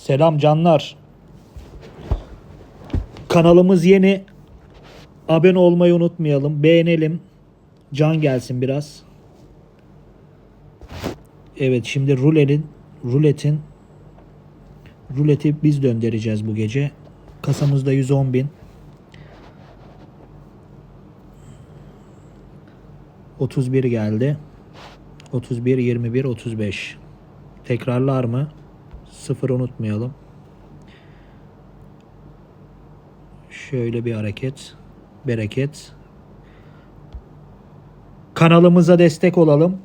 Selam canlar. Kanalımız yeni. Abone olmayı unutmayalım. Beğenelim. Can gelsin biraz. Evet şimdi ruletin ruletin ruleti biz döndüreceğiz bu gece. Kasamızda 110 bin. 31 geldi. 31, 21, 35. Tekrarlar mı? Sıfır unutmayalım. Şöyle bir hareket. Bereket. Kanalımıza destek olalım.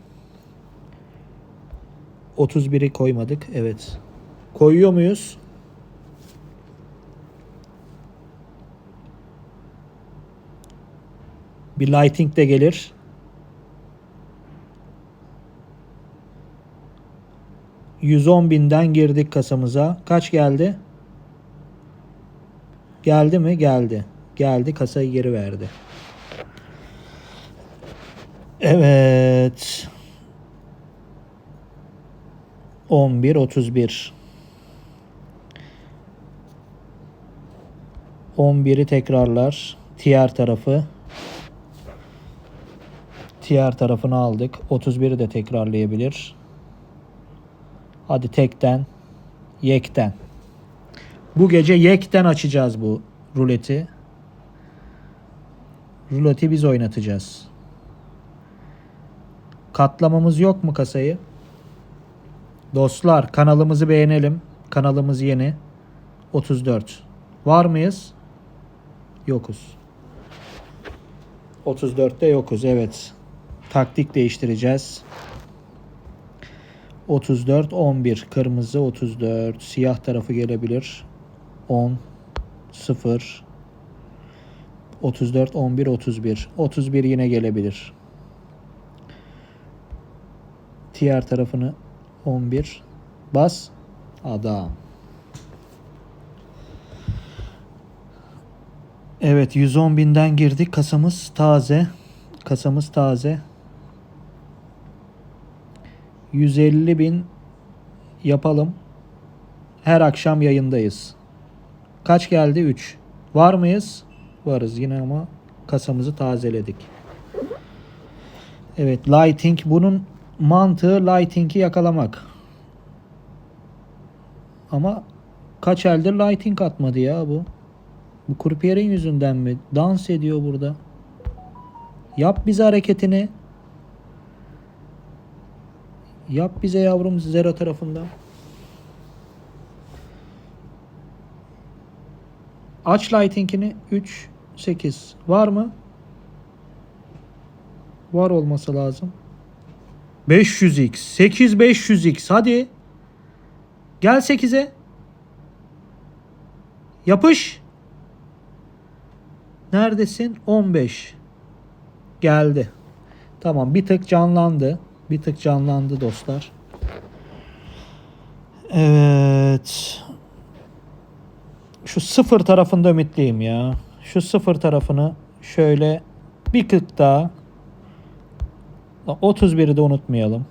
31'i koymadık. Evet. Koyuyor muyuz? Bir lighting de gelir. ...110 binden girdik kasamıza. Kaç geldi? Geldi mi? Geldi. Geldi. Kasayı geri verdi. Evet. 11 31 11'i tekrarlar. Diğer tarafı. Diğer tarafını aldık. 31'i de tekrarlayabilir. Hadi tekten. Yekten. Bu gece yekten açacağız bu ruleti. Ruleti biz oynatacağız. Katlamamız yok mu kasayı? Dostlar kanalımızı beğenelim. Kanalımız yeni. 34. Var mıyız? Yokuz. 34'te yokuz evet. Taktik değiştireceğiz. 34 11 kırmızı 34 siyah tarafı gelebilir. 10 0 34 11 31 31 yine gelebilir. Diğer tarafını 11 bas adam. Evet 110 binden girdik. Kasamız taze. Kasamız taze. 150 bin yapalım. Her akşam yayındayız. Kaç geldi? 3. Var mıyız? Varız yine ama kasamızı tazeledik. Evet lighting bunun mantığı lighting'i yakalamak. Ama kaç eldir lighting atmadı ya bu. Bu kurpiyerin yüzünden mi? Dans ediyor burada. Yap bize hareketini. Yap bize yavrum zero tarafından. Aç lighting'ini 3 8 var mı? Var olması lazım. 500x 8 500x hadi. Gel 8'e. Yapış. Neredesin? 15. Geldi. Tamam bir tık canlandı. Bir tık canlandı dostlar. Evet. Şu sıfır tarafında ümitliyim ya. Şu sıfır tarafını şöyle bir kırk daha 31'i de unutmayalım.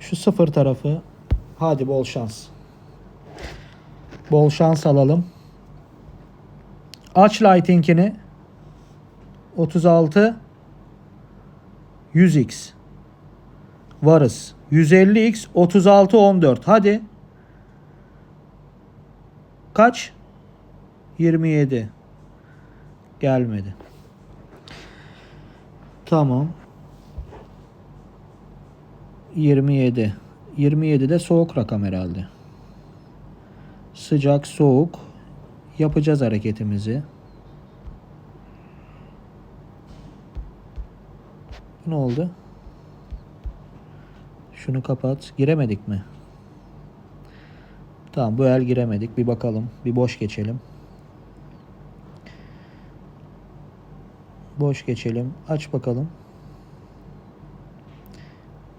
Şu sıfır tarafı hadi bol şans. Bol şans alalım. Aç lighting'ini 36 100x varız. 150x 36 14. Hadi. Kaç? 27. Gelmedi. Tamam. 27. 27 de soğuk rakam herhalde. Sıcak, soğuk. Yapacağız hareketimizi. Ne oldu? Şunu kapat. Giremedik mi? Tamam bu el giremedik. Bir bakalım. Bir boş geçelim. Boş geçelim. Aç bakalım.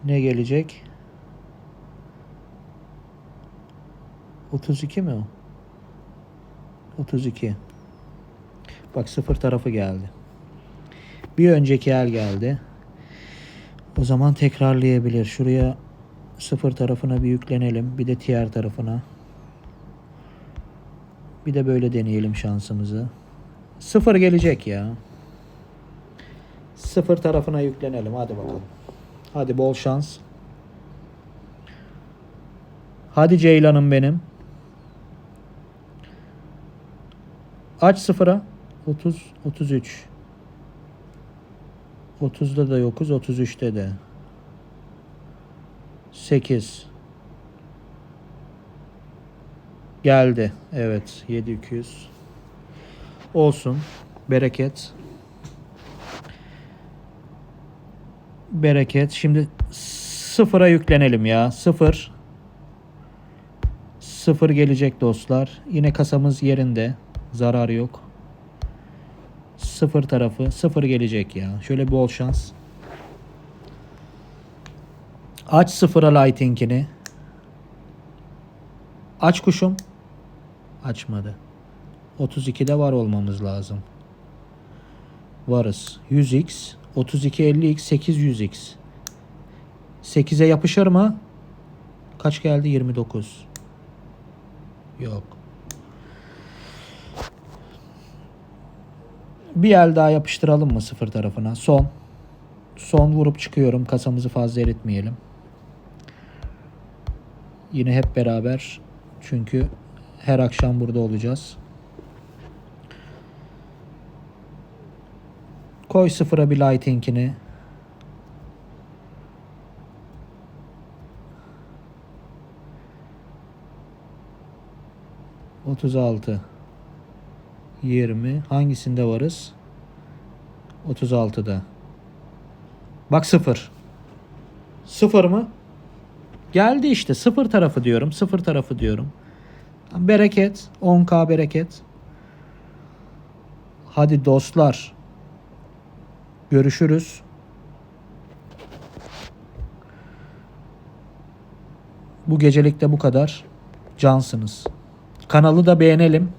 Ne gelecek? 32 mi o? 32. Bak sıfır tarafı geldi. Bir önceki el geldi. O zaman tekrarlayabilir. Şuraya sıfır tarafına bir yüklenelim. Bir de diğer tarafına. Bir de böyle deneyelim şansımızı. Sıfır gelecek ya. Sıfır tarafına yüklenelim. Hadi bakalım. Hadi bol şans. Hadi Ceylan'ım benim. Aç sıfıra. 30, 33. 30'da da yokuz. 33'te de. 8. Geldi. Evet. 7200. Olsun. Bereket. Bereket. Şimdi sıfıra yüklenelim ya. Sıfır. Sıfır gelecek dostlar. Yine kasamız yerinde. Zarar yok. Sıfır tarafı. Sıfır gelecek ya. Şöyle bol şans. Aç sıfıra lighting'ini. Aç kuşum. Açmadı. 32'de var olmamız lazım. Varız. 100x, 3250x, 800x. 8'e yapışır mı? Kaç geldi? 29. Yok. Bir el daha yapıştıralım mı sıfır tarafına? Son. Son vurup çıkıyorum. Kasamızı fazla eritmeyelim. Yine hep beraber. Çünkü her akşam burada olacağız. Koy sıfıra bir lighting'ini. Otuz altı. Yirmi. Hangisinde varız? Otuz altıda. Bak sıfır. Sıfır mı? Geldi işte. Sıfır tarafı diyorum. Sıfır tarafı diyorum. Bereket. 10k bereket. Hadi dostlar. Görüşürüz. Bu gecelik de bu kadar. Cansınız. Kanalı da beğenelim.